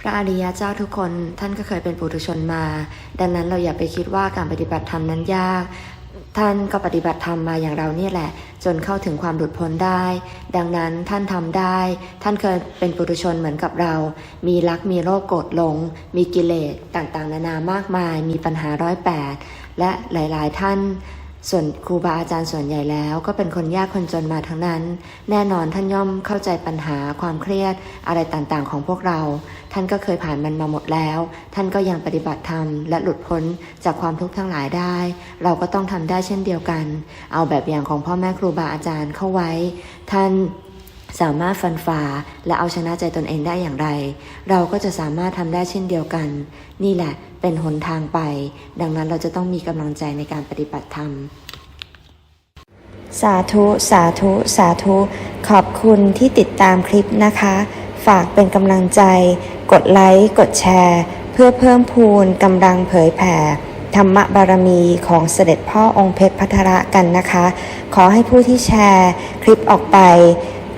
พระอริยเจ้าทุกคนท่านก็เคยเป็นปุถุชนมา ดังนั้นเราอย่าไปคิดว่าการปฏิบัติธรรมนั้นยาก ท่านก็ปฏิบัติธรรมมาอย่างเรานี่แหละ จนเข้าถึงความหลุดพ้นได้ ดังนั้นท่านทำได้ ท่านเคยเป็นปุถุชนเหมือนกับเรา มีรักมีโรคโกรธหลง มีกิเลสต่างๆ นานามากมาย มีปัญหาร้อยแปดและหลายๆ ท่าน ส่วนครูบาอาจารย์ส่วนใหญ่แล้ว ก็เป็นคนยากคนจนมาทั้งนั้น แน่นอนท่านย่อมเข้าใจปัญหาความเครียดอะไรต่างๆ ของพวกเรา ท่านก็เคยผ่านมันมาหมดแล้ว ท่านก็ยังปฏิบัติธรรมและหลุดพ้นจากความทุกข์ทั้งหลายได้ เราก็ต้องทำได้เช่นเดียวกัน เอาแบบอย่างของพ่อแม่ครูบาอาจารย์เข้าไว้ ท่าน สามารถฟันฝ่าและเอาชนะใจตนเองได้อย่างไร เราก็จะสามารถทำได้เช่นเดียวกัน นี่แหละเป็นหนทางไป ดังนั้นเราจะต้องมีกำลังใจในการปฏิบัติธรรม สาธุ สาธุ สาธุ ขอบคุณที่ติดตามคลิปนะคะ ฝากเป็นกำลังใจ กดไลค์ กดแชร์ เพื่อเพิ่มพูนกำลังเผยแผ่ธรรมบารมีของเสด็จพ่อองค์เพชรพัทระกันนะคะ ขอให้ผู้ที่แชร์คลิปออกไป